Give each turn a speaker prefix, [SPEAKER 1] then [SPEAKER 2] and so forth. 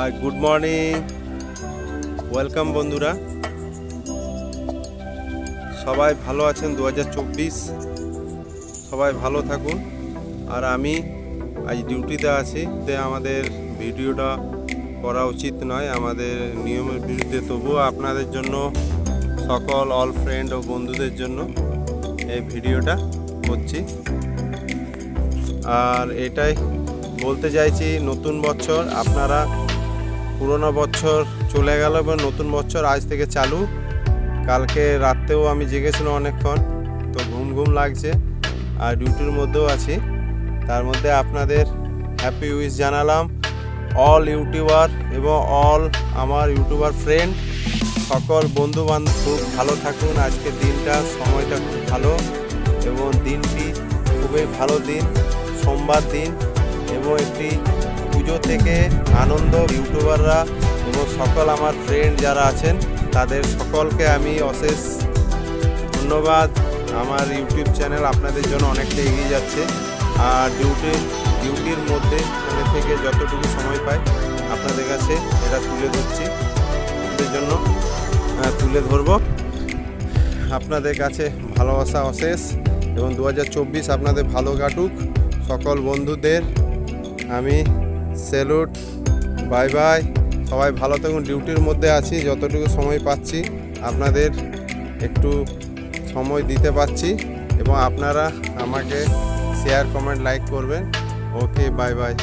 [SPEAKER 1] আর good morning welcome বন্ধুরা। সবাই ভালো আছেন দু হাজার চব্বিশ। সবাই ভালো থাকুন। আর আমি আজ ডিউটিতে আছি, তে আমাদের ভিডিওটা করা উচিত নয়, আমাদের নিয়মের বিরুদ্ধে। তবুও আপনাদের জন্য, সকল অল ফ্রেন্ড ও বন্ধুদের জন্য এই ভিডিওটা করছি। আর এটাই বলতে চাইছি, নতুন বছর আপনারা পুরোনো বছর চলে গেল এবং নতুন বছর আজ থেকে চালু। কালকে রাত্রেও আমি জেগেছিলাম অনেকক্ষণ, তো ঘুম ঘুম লাগছে। আর ডিউটির মধ্যেও আছি। তার মধ্যে আপনাদের হ্যাপি উইশ জানালাম। অল ইউটিউবার এবং অল আমার ইউটিউবার ফ্রেন্ড সকল বন্ধু বান্ধব খুব ভালো থাকুন। আজকের দিনটা, সময়টা খুব ভালো এবং দিনটি খুবই ভালো দিন, সোমবার দিন এবং একটি পুজো থেকে আনন্দ ইউটিউবাররা এবং সকল আমার ফ্রেন্ড যারা আছেন, তাদের সকলকে আমি অশেষ ধন্যবাদ। আমার ইউটিউব চ্যানেল আপনাদের জন্য অনেকটা এগিয়ে যাচ্ছে। আর ডিউটি ডিউটির মধ্যে মানে থেকে যতটুকু সময় পাই আপনাদের কাছে এটা তুলে ধরছি। আপনাদের জন্য তুলে ধরবো। আপনাদের কাছে ভালোবাসা অশেষ এবং দু হাজার চব্বিশ আপনাদের ভালো কাটুক। সকল বন্ধুদের আমি স্যালুট, বাই বাই। সবাই ভালো থাকুন, ডিউটির মধ্যে আছি, যতটুকু সময় পাচ্ছি, আপনাদের একটু সময় দিতে পারছি এবং আপনারা আমাকে শেয়ার কমেন্ট লাইক করবেন। Okay bye bye